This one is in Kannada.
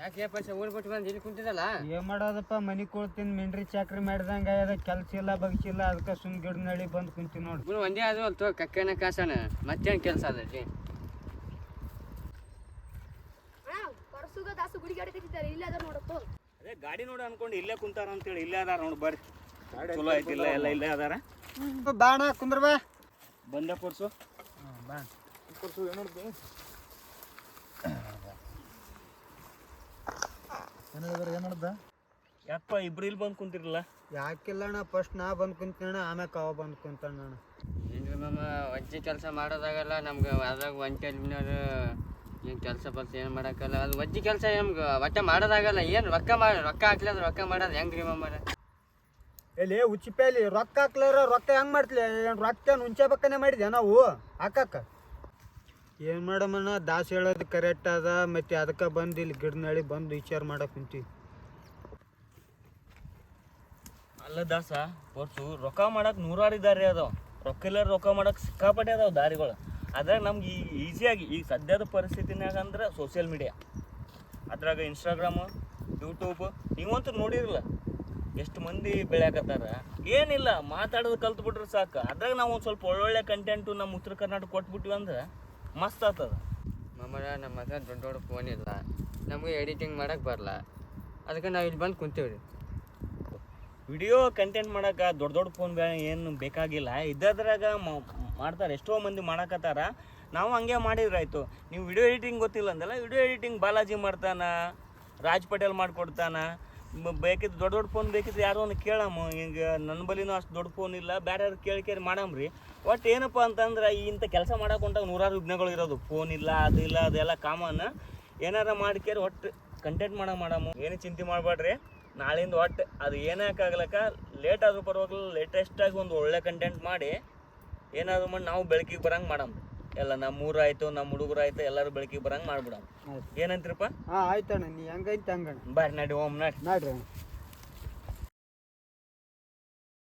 ಯಾಕೆ ಪೈಸೆ ಊರ್ ಬಿಟ್ಟು ಬಂದು ಇಲ್ಲಿ ಕುಂತಿದ್ದಲ್ಲ ಏನ್ ಮಾಡೋದಪ್ಪ ಮನಿ ಕೊಡ್ತೀನಿ ಮಿಂಡ್ರಿ ಚಾಕ್ರಿ ಮಾಡಿದಂಗ ಅದ ಕೆಲ್ಸ ಇಲ್ಲ ಬಗ್ಸಿಲ್ಲ ಅದಕ್ಕೆ ಸುಮ್ ಗಿಡ ನಳಿ ಬಂದ್ ಕುಂತೀನಿ ನೋಡಿ. ಒಂದೇ ಅದು ಅಲ್ತು ಕಕ್ಕನ ಕಾಸನ ಮತ್ತೇನ್ ಕೆಲಸ ಅದ್ರಿ ಅಣ್ಣ ಪರಸುಗ ದಾಸು ಇಲ್ಲಿ ಅದ ನೋಡಪ್ಪ ಅದೇ ಗಾಡಿ ನೋಡಿ ಅನ್ಕೊಂಡು ಇಲ್ಲೇ ಕುಂತಾರ ಅಂತೇಳಿ ಇಲ್ಲೇ ಅದಾರ ನೋಡಿ ಬರ್ರಿ. ಚಲೋ ಐತಿ ಇಲ್ಲ ಎಲ್ಲ ಇಲ್ಲೇ ಅದಾರ. ಬಾಣ ಕುಂದ್ರ ಬಾ ಬಂದೆ ಕೊಡ್ಸು ಬಾ. ಕೊಡ್ಸು ಏನು ನೋಡ್ದು ಯಾಕಪ್ಪ ಇಬ್ರು ಇಲ್ಲಿ ಬಂದು ಕುಂತಿರಲ್ಲ ಯಾಕಿಲ್ಲ ಅಣ್ಣ ಫಸ್ಟ್ ನಾ ಬಂದು ಕುಂತೀನಣ್ಣ ಆಮ್ಯಾಕ ಅವ ಬಂದು ಕುಂತಾನ ಏನ್ರಿ ಮಾಮ ಒಂಚಿ ಕೆಲಸ ಮಾಡೋದಾಗಲ್ಲ ನಮ್ಗೆ ಅದ್ರಾಗ ಒಂಟೆಲಿನವ್ರು ಏನು ಕೆಲಸ ಪಲ್ಸ ಏನು ಮಾಡೋಕ್ಕಲ್ಲ ಅದು ಒಜ್ಜಿ ಕೆಲಸ ನಮ್ಗೆ ಒಟ್ಟೆ ಮಾಡೋದಾಗಲ್ಲ ಏನು ರೊಕ್ಕ ಮಾಡಿ ರೊಕ್ಕ ಹಾಕ್ಲಿಲ್ಲ ರೊಕ್ಕ ಮಾಡೋದು ಹೆಂಗ್ರಿ ಮಾಮರ ಎಲ್ಲಿ ಉಚ್ಚಿಪೇಲಿ ರೊಕ್ಕ ಹಾಕ್ಲಾರ ರೊಕ್ಕ ಹೆಂಗ್ ಮಾಡ್ತಿಲ್ಲ ಏನ್ ರೊಕ್ಕ ಮುಂಚೆ ಬಕ್ಕನೆ ಮಾಡಿದ್ಯಾ ನಾವು? ಹಾಕಾಕ ಏನ್ ಮಾಡಮ್ಮನ ದಾಸ ಹೇಳೋದು ಕರೆಕ್ಟ್ ಅದ, ಮತ್ತೆ ಅದಕ್ಕೆ ಬಂದು ಇಲ್ಲಿ ಗಿಡನಳ್ಳಿ ನಳಿ ಬಂದು ವಿಚಾರ ಮಾಡಕ್ ಕುಂತೀವಿ. ಅಲ್ಲ ದಾಸ ಪರ್ಸು ರೊಕ್ಕ ಮಾಡಕ್ ನೂರಾರು ದಾರಿ ಅದಾವ. ರೊಕ್ಕ ಇಲ್ಲ ರೊಕ್ಕ ಮಾಡಕ್ ಸಿಕ್ಕಾಪಟ್ಟೆ ಅದಾವ ದಾರಿಗಳು. ಅದ್ರಾಗ ನಮ್ಗೆ ಈಸಿಯಾಗಿ ಈಗ ಸದ್ಯದ ಪರಿಸ್ಥಿತಿನಾಗ ಅಂದ್ರೆ ಸೋಷಿಯಲ್ ಮೀಡಿಯಾ ಅದ್ರಾಗ ಇನ್ಸ್ಟಾಗ್ರಾಮು ಯೂಟ್ಯೂಬ್ ನೀವಂತೂ ನೋಡಿರಲ್ಲ ಎಷ್ಟು ಮಂದಿ ಬೆಳ್ಯಾಕತ್ತಾರ. ಏನಿಲ್ಲ, ಮಾತಾಡೋದು ಕಲ್ತ್ಬಿಟ್ರೆ ಸಾಕು. ಅದ್ರಾಗ ನಾವು ಒಂದು ಸ್ವಲ್ಪ ಒಳ್ಳೊಳ್ಳೆ ಕಂಟೆಂಟು ನಮ್ಮ ಉತ್ತರ ಕರ್ನಾಟಕ ಕೊಟ್ಬಿಟ್ವಿ ಅಂದ್ರೆ ಮಸ್ತ್ ಆಗ್ತದ. ಮಾಮರ ನಮ್ಮ ಹತ್ರ ದೊಡ್ಡ ದೊಡ್ಡ ಫೋನ್ ಇಲ್ಲ. ನಮಗೆ ಎಡಿಟಿಂಗ್ ಮಾಡಕ್ಕೆ ಬರಲ್ಲ ಅದಕ್ಕೆ ನಾವು ಇಲ್ಲಿ ಬಂದು ಕುಂತೀವಿ ರೀ ವಿಡಿಯೋ ಕಂಟೆಂಟ್ ಮಾಡಕ್ಕೆ ದೊಡ್ಡ ದೊಡ್ಡ ಫೋನ್ ಏನು ಬೇಕಾಗಿಲ್ಲ. ಇದ್ದದ್ರಾಗ ಮಾಡ್ತಾರೆ ಎಷ್ಟೋ ಮಂದಿ ಮಾಡಕತ್ತಾರ. ನಾವು ಹಂಗೆ ಮಾಡಿದ್ರಾಯ್ತು ನೀವು ವಿಡಿಯೋ ಎಡಿಟಿಂಗ್ ಗೊತ್ತಿಲ್ಲ ಅಂದಲ್ಲ ವಿಡಿಯೋ ಎಡಿಟಿಂಗ್ ಬಾಲಾಜಿ ಮಾಡ್ತಾನ ರಾಜ್ ಪಟೇಲ್ ಮಾಡ್ಕೊಡ್ತಾನ. ಬೇಕಿದ್ದು ದೊಡ್ಡ ದೊಡ್ಡ ಫೋನ್ ಬೇಕಿದ್ರೆ ಯಾರೋ ಒಂದು ಕೇಳಮ್ಮ. ಹಿಂಗೆ ನನ್ನ ಬಲಿನೂ ಅಷ್ಟು ದೊಡ್ಡ ಫೋನ್ ಇಲ್ಲ. ಬೇರೆ ಯಾರು ಕೇಳಿ ಕೇಳಿ ಮಾಡಮ್ರಿ. ಒಟ್ಟು ಏನಪ್ಪ ಅಂತಂದ್ರೆ ಇಂಥ ಕೆಲಸ ಮಾಡಕ್ಕೆ ಹೊಂಟಾಗ ನೂರಾರು ವಿಘ್ನಗಳು ಇರೋದು. ಫೋನ್ ಇಲ್ಲ ಅದು ಇಲ್ಲ ಅದೆಲ್ಲ ಕಾಮನ್ ಏನಾರ ಮಾಡ್ಕೇರಿ ಒಟ್ಟು ಕಂಟೆಂಟ್ ಮಾಡೋ ಮಾಡಮ್ಮ ಏನು ಚಿಂತೆ ಮಾಡಬೇಡ್ರಿ ನಾಳಿಂದ ಒಟ್ಟು ಅದು ಏನಾಕಾಗ್ಲಕ್ಕ ಲೇಟ್ ಆದ್ರೂ ಪರವಾಗಿಲ್ಲ ಲೇಟೆಸ್ಟಾಗಿ ಒಂದು ಒಳ್ಳೆ ಕಂಟೆಂಟ್ ಮಾಡಿ ಏನಾದರೂ ಮಾಡಿ ನಾವು ಬೆಳಕಿಗೆ ಬರಂಗೆ ಮಾಡಮ್ ಎಲ್ಲ ನಮ್ಮ ಊರಾಯ್ತು ನಮ್ಮ ಹುಡುಗರು ಆಯ್ತು ಎಲ್ಲರೂ ಬೆಳಕಿಗೆ ಬರಂಗೆ ಮಾಡ್ಬಿಡಮ್. ಏನಂತೀರಪ್ಪ? ಹಾ ಆಯ್ತಣ್ಣ ನೀ ಹಂಗೈತೆ ಹಂಗಣ್ಣ? ಬಾರಿ ನಡಿ ಓಮ್ ನಡಿ. ನೋಡ್ರಿ